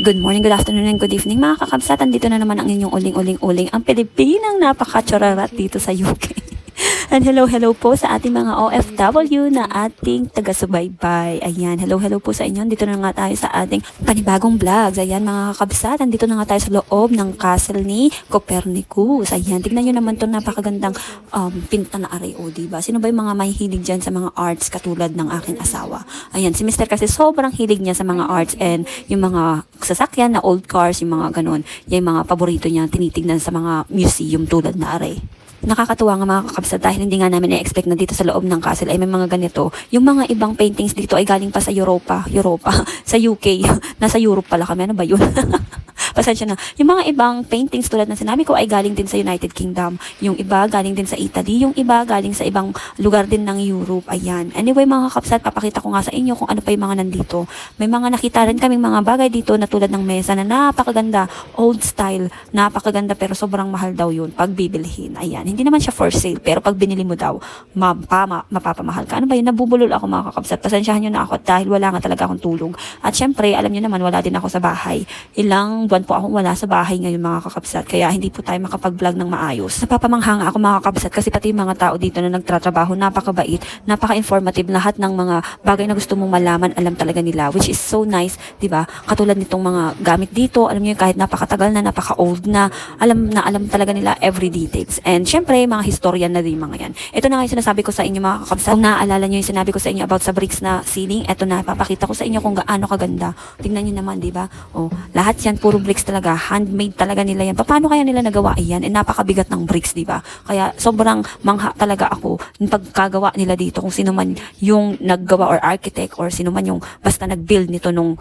Good morning, good afternoon, and good evening mga kakabsat. Andito na naman ang inyong uling-uling-uling ang Pilipinang napaka-chararat dito sa UK. And hello, hello po sa ating mga OFW na ating taga-subaybay. Ayan, hello, hello po sa inyo. Dito na nga tayo sa ating panibagong vlogs. Ayan, mga kakabsat, andito na nga tayo sa loob ng castle ni Copernicus. Ayan, tignan nyo naman to napakagandang um, pinta na areo, diba? Sino ba yung mga mahihilig dyan sa mga arts katulad ng aking asawa? Ayan, si Mr. kasi sobrang hilig niya sa mga arts and yung mga sasakyan na old cars, yung mga ganun, yung mga paborito niya tinitignan sa mga museum tulad na are. Nakakatuwa nga mga kakabsat dahil hindi nga namin na-expect na dito sa loob ng castle ay may mga ganito. Yung mga ibang paintings dito ay galing pa sa Europa, Europa, sa UK. Nasa Europe pala kami, ano ba yun? Pasensya na. Yung mga ibang paintings tulad ng sinabi ko ay galing din sa United Kingdom. Yung iba galing din sa Italy. Yung iba galing sa ibang lugar din ng Europe. Ayan. Anyway mga kakabsat, papakita ko nga sa inyo kung ano pa yung mga nandito. May mga nakita rin kaming mga bagay dito na tulad ng mesa na napakaganda, old style, napakaganda pero sobrang mahal daw yun pag bibilhin. Ayan. Hindi naman siya for sale pero pag binili mo daw, mapama, mapapamahal ka. Ano ba yun? Nabubulol ako mga kakabsat. Pasensyahan nyo na ako dahil wala nga talaga akong tulog. At syempre, alam nyo naman, wala din ako sa bahay. Ilang buwan po akong wala sa bahay ngayon mga kakabsat. Kaya hindi po tayo makapag-vlog ng maayos. Napapamangha nga ako mga kakabsat kasi pati mga tao dito na nagtratrabaho, napakabait, napaka-informative. Lahat ng mga bagay na gusto mong malaman, alam talaga nila. Which is so nice, di ba? Katulad nitong mga gamit dito, alam niyo kahit napakatagal na, napaka-old na, alam na alam talaga nila every details. And syempre, mga historian na din mga yan. Ito na nga yung sinasabi ko sa inyo mga kakabsat. Kung naaalala niyo yung sinabi ko sa inyo about sa bricks na ceiling, ito na, papakita ko sa inyo kung gaano kaganda. Tingnan niyo naman, di ba? Oh, lahat yan, puro bricks talaga. Handmade talaga nila yan. Paano kaya nila nagawa yan? Eh, napakabigat ng bricks, di ba? Kaya sobrang mangha talaga ako yung pagkagawa nila dito kung sino man yung naggawa or architect or sino man yung basta nag-build nito nung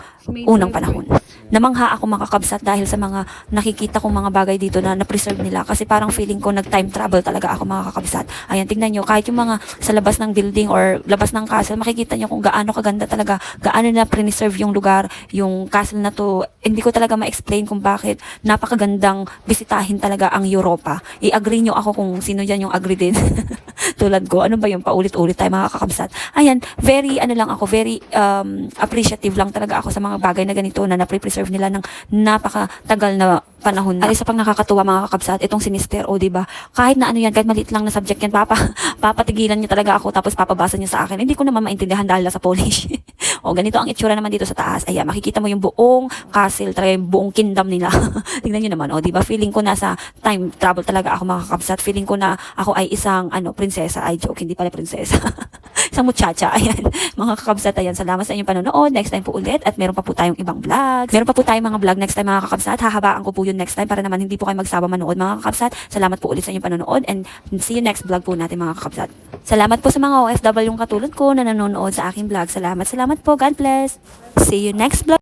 unang panahon. Namangha ako makakabsat dahil sa mga nakikita kong mga bagay dito na na-preserve nila kasi parang feeling ko nag-time travel talaga ako mga kakabsat. Ayan, tingnan nyo, kahit yung mga sa labas ng building or labas ng castle, makikita nyo kung gaano kaganda talaga, gaano na preserve yung lugar, yung castle na to. Hindi ko talaga ma-explain kung bakit napakagandang bisitahin talaga ang Europa. I-agree nyo ako kung sino dyan yung agree din. Tulad ko, ano ba yung paulit-ulit tayo mga kakabsat. Ayan, very, ano lang ako, very um, appreciative lang talaga ako sa mga bagay na ganito na na-preserve nila ng napakatagal na panahon na. Ay, isa pang nakakatuwa mga kakabsat, itong si Mr. O, di ba? Kahit na ano yan, kahit maliit lang na subject yan, papa, papatigilan niya talaga ako tapos papabasa niya sa akin. Hindi ko naman maintindihan dahil sa Polish. o, ganito ang itsura naman dito sa taas. Ayan, makikita mo yung buong castle, talaga yung buong kingdom nila. Tingnan niyo naman, o, di ba? Feeling ko nasa time travel talaga ako mga kakabsat. Feeling ko na ako ay isang, ano, prinsesa. Ay, joke, hindi pala prinsesa. isang muchacha. Ayan, mga kakabsat, ayan. Salamat sa inyong panonood. Next time po ulit. At meron pa po tayong ibang vlogs. Meron pa po tayong mga vlog next time mga kakabsat. Hahabaan ko po yun next time para naman hindi po kayo magsawa manood mga kakabsat. Salamat po ulit sa inyong panonood and see you next vlog po natin mga kakabsat. Salamat po sa mga OFW yung katulad ko na nanonood sa aking vlog. Salamat, salamat po. God bless. See you next vlog.